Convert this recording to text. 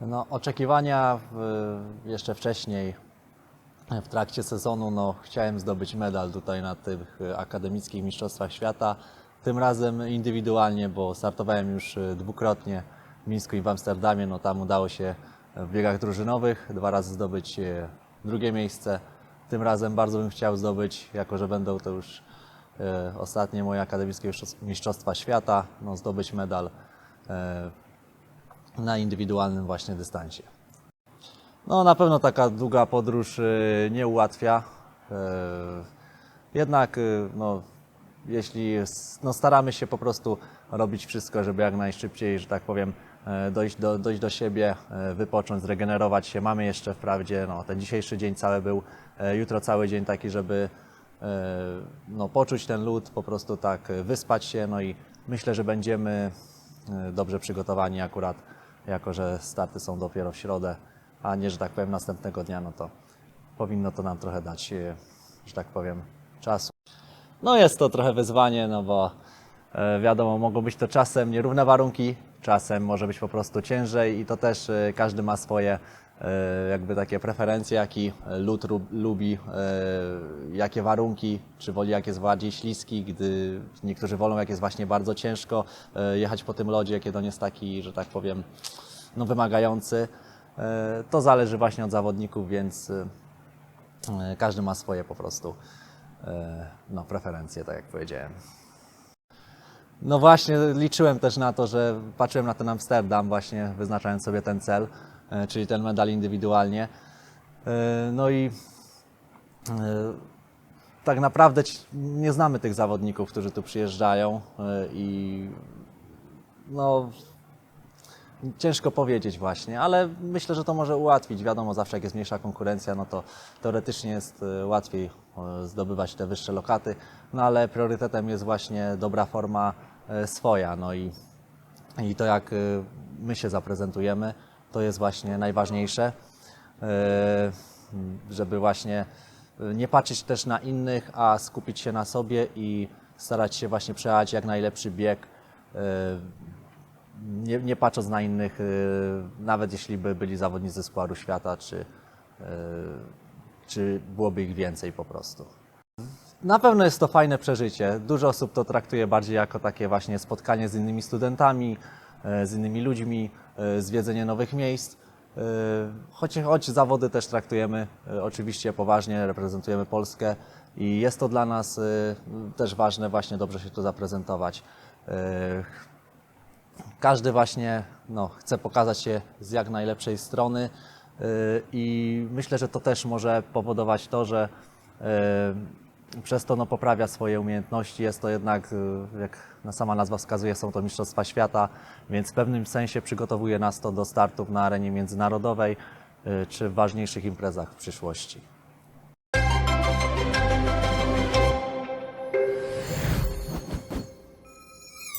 No, oczekiwania w, jeszcze wcześniej, w trakcie sezonu, no, chciałem zdobyć medal tutaj na tych akademickich mistrzostwach świata. Tym razem indywidualnie, bo startowałem już dwukrotnie w Mińsku i w Amsterdamie. No, tam udało się w biegach drużynowych dwa razy zdobyć e, drugie miejsce. Tym razem bardzo bym chciał zdobyć, jako że będą to już e, ostatnie moje akademickie mistrzostwa świata, no, zdobyć medal e, na indywidualnym właśnie dystansie. No na pewno taka długa podróż y, nie ułatwia. Y, Jednak y, no, jeśli no, staramy się po prostu robić wszystko, żeby jak najszybciej, że tak powiem, dojść do, dojść do siebie, wypocząć, zregenerować się. Mamy jeszcze wprawdzie no, ten dzisiejszy dzień cały był, jutro cały dzień taki, żeby no, poczuć ten lód, po prostu tak wyspać się. No i myślę, że będziemy dobrze przygotowani akurat, jako że starty są dopiero w środę, a nie, że tak powiem, następnego dnia, no to powinno to nam trochę dać, e, że tak powiem, czasu. No jest to trochę wyzwanie, no bo e, wiadomo, mogą być to czasem nierówne warunki, czasem może być po prostu ciężej i to też e, każdy ma swoje e, jakby takie preferencje, jaki rub- lubi, e, jakie warunki, czy woli jak jest bardziej śliski, gdy niektórzy wolą jak jest właśnie bardzo ciężko jechać po tym lodzie, kiedy on jest taki, że tak powiem, no wymagający. To zależy właśnie od zawodników, więc Każdy ma swoje po prostu no, preferencje, tak jak powiedziałem. No właśnie, liczyłem też na to, że patrzyłem na ten Amsterdam, właśnie wyznaczając sobie ten cel, e, czyli ten medal indywidualnie. E, No i e, tak naprawdę nie znamy tych zawodników, którzy tu przyjeżdżają i no Ciężko powiedzieć właśnie, ale myślę, że to może ułatwić. Wiadomo, zawsze jak jest mniejsza konkurencja, no to teoretycznie jest łatwiej zdobywać te wyższe lokaty, no ale priorytetem jest właśnie dobra forma swoja, no i, i to jak e, my się zaprezentujemy, to jest właśnie najważniejsze, e, żeby właśnie e, nie patrzeć też na innych, a skupić się na sobie i starać się właśnie przejechać jak najlepszy bieg, e, nie, nie patrząc na innych, nawet jeśli by byli zawodnicy z Pucharu Świata, czy, czy byłoby ich więcej po prostu. Na pewno jest to fajne przeżycie. Dużo osób to traktuje bardziej jako takie właśnie spotkanie z innymi studentami, y, z innymi ludźmi, y, zwiedzenie nowych miejsc. Y, Choć, choć zawody też traktujemy oczywiście poważnie, reprezentujemy Polskę i jest to dla nas też ważne właśnie dobrze się tu zaprezentować. Każdy właśnie no, chce pokazać się z jak najlepszej strony i myślę, że to też może powodować to, że przez to no, poprawia swoje umiejętności. Jest to jednak, yy, jak sama nazwa wskazuje, są to Mistrzostwa Świata, więc w pewnym sensie przygotowuje nas to do startów na arenie międzynarodowej yy, czy w ważniejszych imprezach w przyszłości.